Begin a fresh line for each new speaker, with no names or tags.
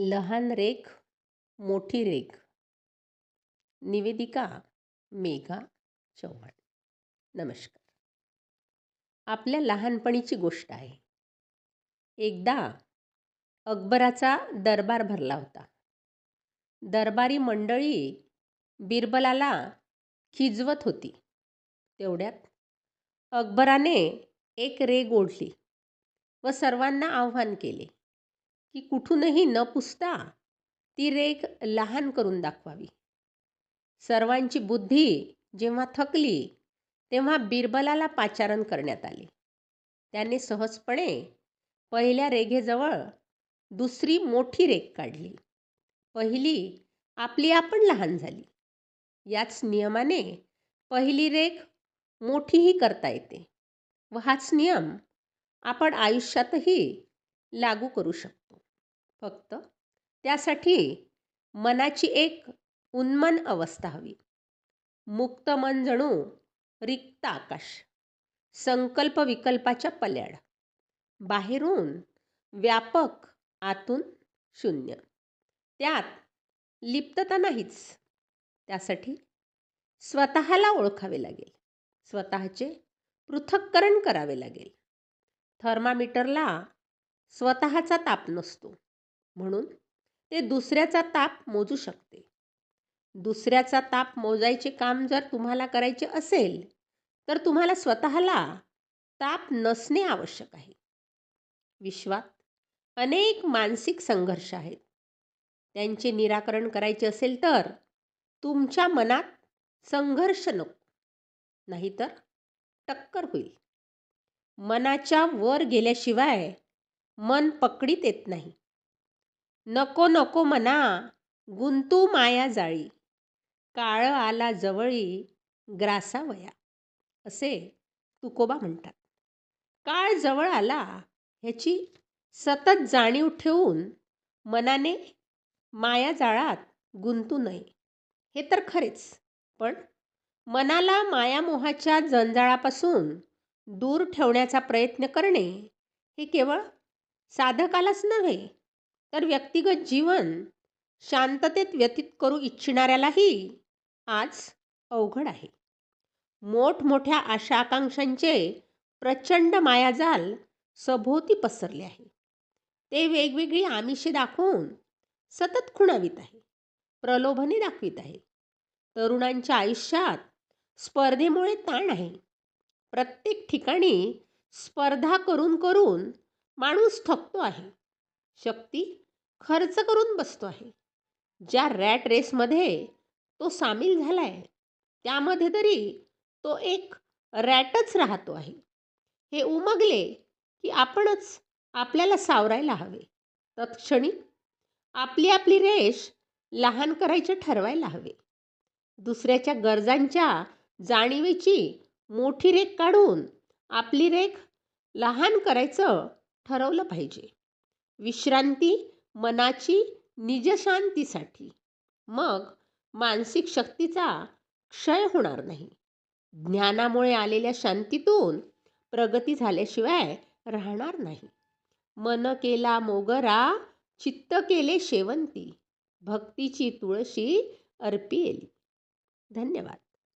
लहान रेख मोठी रेख. निवेदिका मेघा चव्हाण. नमस्कार. आपल्या लहानपणीची गोष्ट आहे. एकदा अकबराचा दरबार भरला होता. दरबारी मंडळी बिरबलाला खिजवत होती. तेवढ्यात अकबराने एक रेग ओढली व सर्वांना आव्हान केले. की कुठूनही न पुसता ती रेख लहान करून दाखवावी. सर्वांची बुद्धी जेव्हा थकली तेव्हा बिरबलाला पाचारण करण्यात आले. त्याने सहजपणे पहिल्या रेघेजवळ दुसरी मोठी रेख काढली. पहिली आपली आपण लहान झाली. याच नियमाने पहिली रेख मोठीही करता येते व हाच नियम आपण आयुष्यातही लागू करू शकतो. फक्त. त्यासाठी मनाची एक उन्मन अवस्था हवी. मुक्त मन जणू रिक्त आकाश. संकल्प विकल्पाच्या पल्याड. बाहेरून व्यापक आतून शून्य. त्यात लिप्तता नाहीच. त्यासाठी स्वतःला ओळखावे लागेल. स्वतःचे पृथक्करण करावे लागेल. थर्मामीटरला स्वतःचा ताप नसतो. म्हणून ते दुसऱ्याचा ताप मोजू शकते. दुसऱ्याचा ताप मोजायचे काम जर तुम्हाला करायचे असेल तर तुम्हाला स्वतःला ताप नसणे आवश्यक आहे. विश्वात अनेक मानसिक संघर्ष आहेत. त्यांचे निराकरण करायचे असेल तर तुमच्या मनात संघर्ष नको नाहीतर टक्कर होईल. मनाच्या वर गेल्याशिवाय मन पकडीत येत नाही. नको नको मना गुंतू माया जाळी. काळ आला जवळी ग्रासावया असे तुकोबा म्हणतात. काळ जवळ आला ह्याची सतत जाणीव ठेवून मनाने माया जाळात गुंतू नये. हे तर खरेच पण मनाला मायामोहाच्या जंजाळापासून दूर ठेवण्याचा प्रयत्न करणे हे केवळ साधकालाच नव्हे तर व्यक्तिगत जीवन शांततेत व्यतीत करू इच्छिणाऱ्यालाही आज अवघड आहे. मोठमोठ्या आशा आकांक्षांचे प्रचंड मायाजाल सभोवती पसरले आहे. ते वेगवेगळी आमिषे दाखवून सतत खुणावित आहे प्रलोभने दाखवित आहे. तरुणांच्या आयुष्यात स्पर्धेमुळे ताण आहे. प्रत्येक ठिकाणी स्पर्धा करून करून माणूस थकतो आहे. शक्ती खर्च करून बसतो आहे. ज्या रॅट रेसमध्ये तो सामील झाला आहे त्यामध्ये तरी तो एक रॅटच राहतो आहे. हे उमगले की आपणच आपल्याला सावरायला हवे. तत्क्षणी आपली आपली रेष लहान करायचे ठरवायला हवे. दुसऱ्याच्या गरजांच्या जाणीवेची मोठी रेख काढून आपली रेख लहान करायचं ठरवलं पाहिजे. विश्रांती मनाची निजशांतीसाठी. मग मानसिक शक्तीचा क्षय होणार नाही. ज्ञानामुळे आलेल्या शांतीतून प्रगती झाल्याशिवाय राहणार नाही. मन केला मोगरा चित्त केले शेवंती. भक्तीची तुळशी अर्पियेली धन्यवाद.